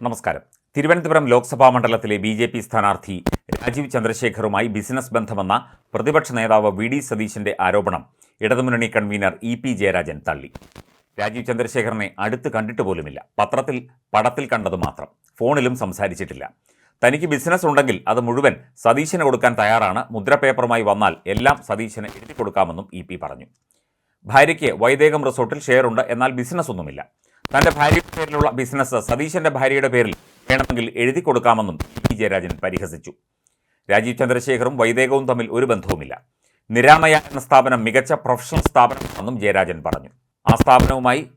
നമസ്കാരം. തിരുവനന്തപുരം ലോക്സഭാ മണ്ഡലത്തിലെ B J P സ്ഥാനാർത്ഥി രാജീവ് ചന്ദ്രശേഖറുമായി ബിസിനസ് ബന്ധമെന്ന പ്രതിപക്ഷ നേതാവ് വി ഡി സതീശന്റെ ആരോപണം ഇടതുമുന്നണി കൺവീനർ ഇ പി ജയരാജൻ തള്ളി. രാജീവ് ചന്ദ്രശേഖറിനെ അടുത്ത് കണ്ടിട്ട് പോലുമില്ല. പത്രത്തിൽ പടത്തിൽ കണ്ടത് മാത്രം. ഫോണിലും സംസാരിച്ചിട്ടില്ല. തനിക്ക് ബിസിനസ് ഉണ്ടെങ്കിൽ അത് മുഴുവൻ സതീശന് കൊടുക്കാൻ തയ്യാറാണ്. മുദ്രപേപ്പറുമായി വന്നാൽ എല്ലാം സതീശന് എഴുതി കൊടുക്കാമെന്നും ഇ പി പറഞ്ഞു. ഭാര്യയ്ക്ക് വൈദേകം റിസോർട്ടിൽ ഷെയറുണ്ട്. എന്നാൽ ബിസിനസ് ഒന്നുമില്ല തന്റെ ഭാര്യയുടെ പേരിലുള്ള ബിസിനസ് സതീശന്റെ ഭാര്യയുടെ പേരിൽ വേണമെങ്കിൽ എഴുതി കൊടുക്കാമെന്നും പി ജയരാജൻ പരിഹസിച്ചു. രാജീവ് ചന്ദ്രശേഖറും വൈദേകവും തമ്മിൽ ഒരു ബന്ധവുമില്ല. നിരാമയ എന്ന സ്ഥാപനം മികച്ച പ്രൊഫഷണൽ സ്ഥാപനമാണെന്നും ജയരാജൻ പറഞ്ഞു. ആ സ്ഥാപനവുമായി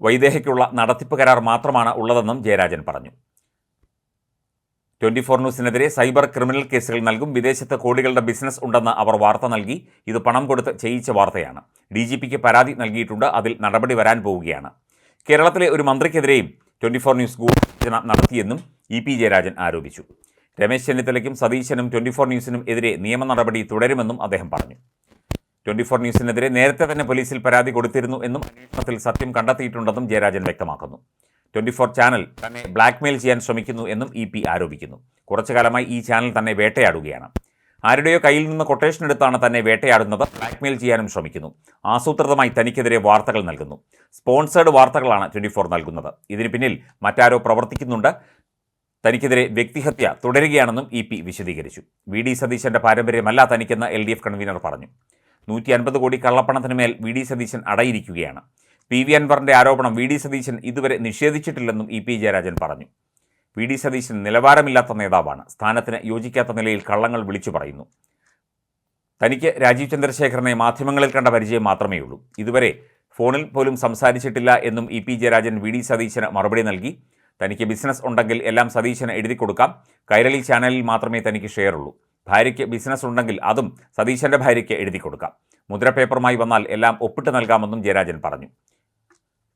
വൈദേഹയ്ക്കുള്ള നടത്തിപ്പ് കരാർ മാത്രമാണ് ഉള്ളതെന്നും ജയരാജൻ പറഞ്ഞു. ട്വന്റി ഫോർ ന്യൂസിനെതിരെ സൈബർ ക്രിമിനൽ കേസുകൾ നൽകും വിദേശത്ത് കോടികളുടെ ബിസിനസ് ഉണ്ടെന്ന് അവർ വാർത്ത നൽകി. ഇത് പണം കൊടുത്ത് ചെയ്യിച്ച വാർത്തയാണ്. ഡി പരാതി നൽകിയിട്ടുണ്ട്. അതിൽ നടപടി വരാൻ പോവുകയാണ്. കേരളത്തിലെ ഒരു മന്ത്രിക്കെതിരെയും ട്വന്റി ഫോർ ന്യൂസ് ഗൂഢാലോചന നടത്തിയെന്നും ഇ പി ജയരാജൻ ആരോപിച്ചു. രമേശ് ചെന്നിത്തലയ്ക്കും സതീശനും ട്വന്റി ഫോർ ന്യൂസിനും എതിരെ നിയമ നടപടി തുടരുമെന്നും അദ്ദേഹം പറഞ്ഞു. ട്വന്റി ഫോർ ന്യൂസിനെതിരെ നേരത്തെ തന്നെ പോലീസിൽ പരാതി കൊടുത്തിരുന്നു എന്നും അന്വേഷണത്തിൽ സത്യം കണ്ടെത്തിയിട്ടുണ്ടെന്നും ജയരാജൻ വ്യക്തമാക്കുന്നു. ട്വന്റി ഫോർ ചാനൽ തന്നെ ബ്ലാക്ക്മെയിൽ ചെയ്യാൻ ശ്രമിക്കുന്നു എന്നും ഇ പി ആരോപിക്കുന്നു. കുറച്ചു കാലമായി ഈ ചാനൽ തന്നെ വേട്ടയാടുകയാണ്. ആരുടെയോ കയ്യിൽ നിന്ന് കൊട്ടേഷൻ എടുത്താണ് തന്നെ വേട്ടയാടുന്നത്. ബ്ലാക്ക്മെയിൽ ചെയ്യാനും ശ്രമിക്കുന്നു. ആസൂത്രിതമായി തനിക്കെതിരെ വാർത്തകൾ നൽകുന്നു. സ്പോൺസേഡ് വാർത്തകളാണ് ട്വന്റി ഫോർ നൽകുന്നത്. ഇതിന് പിന്നിൽ മറ്റാരോ പ്രവർത്തിക്കുന്നുണ്ട്. തനിക്കെതിരെ വ്യക്തിഹത്യ തുടരുകയാണെന്നും ഇ പി വിശദീകരിച്ചു. വി ഡി സതീശന്റെ പാരമ്പര്യമല്ല തനിക്കെന്ന് എൽ ഡി എഫ് കൺവീനർ പറഞ്ഞു. നൂറ്റി അൻപത് കോടി കള്ളപ്പണത്തിന് മേൽ വി ഡി സതീശൻ അടയിരിക്കുകയാണ്. പി വി അൻവറിന്റെ ആരോപണം വി ഡി സതീശൻ ഇതുവരെ നിഷേധിച്ചിട്ടില്ലെന്നും ഇ പി ജയരാജൻ പറഞ്ഞു. വി ഡി സതീശൻ നിലവാരമില്ലാത്ത നേതാവാണ്. സ്ഥാനത്തിന് യോജിക്കാത്ത നിലയിൽ കള്ളങ്ങൾ വിളിച്ചു പറയുന്നു. തനിക്ക് രാജീവ് ചന്ദ്രശേഖരനെ മാധ്യമങ്ങളിൽ കണ്ട പരിചയം മാത്രമേ ഉള്ളൂ. ഇതുവരെ ഫോണിൽ പോലും സംസാരിച്ചിട്ടില്ല എന്നും E P Jayarajan V D സതീശന് മറുപടി നൽകി. തനിക്ക് ബിസിനസ് ഉണ്ടെങ്കിൽ എല്ലാം സതീശന് എഴുതി കൊടുക്കാം. കൈരളി ചാനലിൽ മാത്രമേ തനിക്ക് ഷെയർ ഉള്ളൂ. ഭാര്യയ്ക്ക് ബിസിനസ് ഉണ്ടെങ്കിൽ അതും സതീശന്റെ ഭാര്യയ്ക്ക് എഴുതി കൊടുക്കാം. മുദ്രപേപ്പറുമായി വന്നാൽ എല്ലാം ഒപ്പിട്ട് നൽകാമെന്നും ജയരാജൻ പറഞ്ഞു.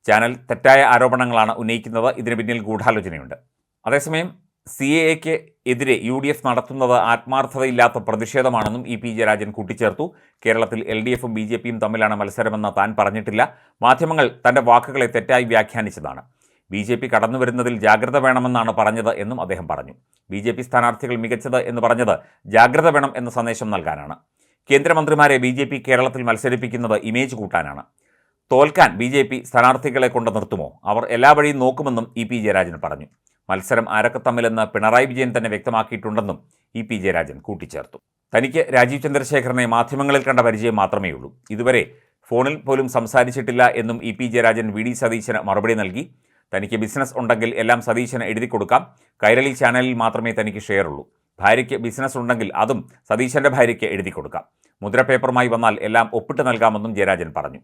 ചാനൽ തെറ്റായ ആരോപണങ്ങളാണ് ഉന്നയിക്കുന്നത്. ഇതിന് പിന്നിൽ ഗൂഢാലോചനയുണ്ട്. അതേസമയം സി എ എക്ക് എതിരെ യു ഡി എഫ് നടത്തുന്നത് ആത്മാർത്ഥതയില്ലാത്ത പ്രതിഷേധമാണെന്നും ഇ പി ജയരാജൻ കൂട്ടിച്ചേർത്തു. കേരളത്തിൽ എൽ ഡി എഫും ബി ജെ പിയും തമ്മിലാണ് മത്സരമെന്ന് താൻ പറഞ്ഞിട്ടില്ല. മാധ്യമങ്ങൾ തന്റെ വാക്കുകളെ തെറ്റായി വ്യാഖ്യാനിച്ചതാണ്. ബി ജെ പി കടന്നുവരുന്നതിൽ ജാഗ്രത വേണമെന്നാണ് പറഞ്ഞത് എന്നും അദ്ദേഹം പറഞ്ഞു. ബി ജെ പി സ്ഥാനാർത്ഥികൾ മികച്ചത് എന്ന് പറഞ്ഞത് ജാഗ്രത വേണം എന്ന സന്ദേശം നൽകാനാണ്. കേന്ദ്രമന്ത്രിമാരെ ബി ജെ പി കേരളത്തിൽ മത്സരിപ്പിക്കുന്നത് ഇമേജ് കൂട്ടാനാണ്. തോൽക്കാൻ ബി ജെ പി സ്ഥാനാർത്ഥികളെ കൊണ്ട് നിർത്തുമോ? അവർ എല്ലാ വഴിയും നോക്കുമെന്നും ഇ പി ജയരാജൻ പറഞ്ഞു. മത്സരം ആരൊക്കെ തമ്മിലെന്ന് പിണറായി വിജയൻ തന്നെ വ്യക്തമാക്കിയിട്ടുണ്ടെന്നും ഇ പി ജയരാജൻ കൂട്ടിച്ചേർത്തു. തനിക്ക് രാജീവ് ചന്ദ്രശേഖരനെ മാധ്യമങ്ങളിൽ കണ്ട പരിചയം മാത്രമേ ഉള്ളൂ. ഇതുവരെ ഫോണിൽ പോലും സംസാരിച്ചിട്ടില്ല എന്നും E P Jayarajan V D സതീശന് മറുപടി നൽകി. തനിക്ക് ബിസിനസ് ഉണ്ടെങ്കിൽ എല്ലാം സതീശന് എഴുതി കൊടുക്കാം. കൈരളി ചാനലിൽ മാത്രമേ തനിക്ക് ഷെയർ ഉള്ളൂ. ഭാര്യയ്ക്ക് ബിസിനസ് ഉണ്ടെങ്കിൽ അതും സതീശന്റെ ഭാര്യയ്ക്ക് എഴുതി കൊടുക്കാം. മുദ്രപേപ്പറുമായി വന്നാൽ എല്ലാം ഒപ്പിട്ട് നൽകാമെന്നും ജയരാജൻ പറഞ്ഞു.